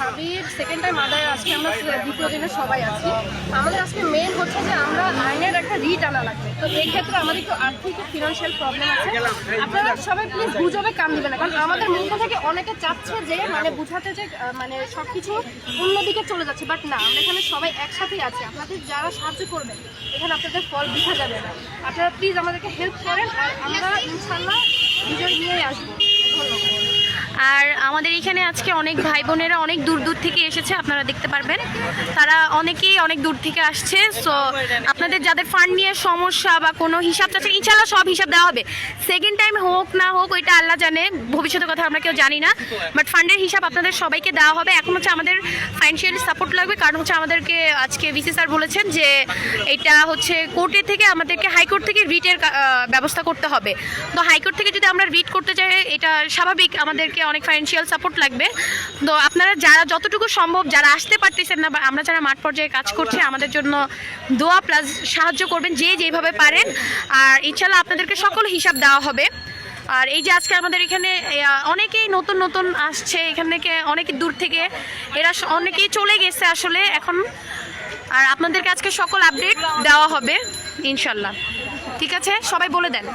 ভাবির second time আদায় আজকে আমরা দ্বিতীয় দিনে সবাই আছি। আমাদের আজকে মেন হচ্ছে যে আমরা আইনের একটা রিট আনা লাগবে। তো এই ক্ষেত্রে আমাদের একটু আর্থিক ফিনান্সিয়াল প্রবলেম আছে। আপনারা সবাই প্লিজ গুজবে, কান দিবেন না। কারণ আমাদের মূল্য থেকে অনেকে চাচ্ছে যে মানে বুঝাতে যে মানে সব কিছু অন্যদিকে চলে যাচ্ছে। বাট না, আমরা এখানে সবাই একসাথেই আছি। আপনাদের যারা সাহায্য করবেন, এখানে আপনাদের ফল দিতে যাবে না। আপনারা প্লিজ আমাদেরকে হেল্প করেন। আর আমরা ইনশাল্লাহ বিজয় নিয়ে আসব। ধন্যবাদ। আমাদের এখানে আজকে অনেক ভাই বোনেরা অনেক দূর দূর থেকে এসেছে, আপনারা দেখতে পারবেন। তারা অনেকেই অনেক দূর থেকে আসছে সো আপনাদের যাদের ফান্ড নিয়ে সমস্যা বা কোনো হিসাব চাচ্ছে ইনশাল্লাহ সব হিসাব দেওয়া হবে। সেকেন্ড টাইম হোক না হোক, ওইটা আল্লাহ জানে, ভবিষ্যতের কথা আমরা কেউ জানি না। বাট ফান্ডের হিসাব আপনাদের সবাইকে দেওয়া হবে। এখন হচ্ছে আমাদের ফাইন্যান্সিয়ালি সাপোর্ট লাগবে, কারণ হচ্ছে আমাদেরকে আজকে ভিসি স্যার বলেছেন যে এটা হচ্ছে কোর্টের থেকে আমাদেরকে হাইকোর্ট থেকে রিটের ব্যবস্থা করতে হবে। তো হাইকোর্ট থেকে যদি আমরা রিট করতে চাই এটা স্বাভাবিক, আমাদেরকে অনেক ফাইন্যান্সিয়াল সাপোর্ট লাগবে। তো আপনারা যারা যতটুকু সম্ভব যারা আসতে পারতেছেন না বা আমরা যারা মাঠ পর্যায়ে কাজ করছি, আমাদের জন্য দোয়া প্লাস সাহায্য করবেন যে যেভাবে পারেন। আর ইনশাল্লাহ আপনাদেরকে সকল হিসাব দেওয়া হবে। আর এই যে আজকে আমাদের এখানে অনেকেই নতুন নতুন আসছে। এখান থেকে অনেক দূর থেকে, এরা অনেকেই চলে গেছে আসলে এখন। আর আপনাদেরকে আজকে সকল আপডেট দেওয়া হবে, ইনশাল্লাহ। ঠিক আছে? সবাই বলে দেন।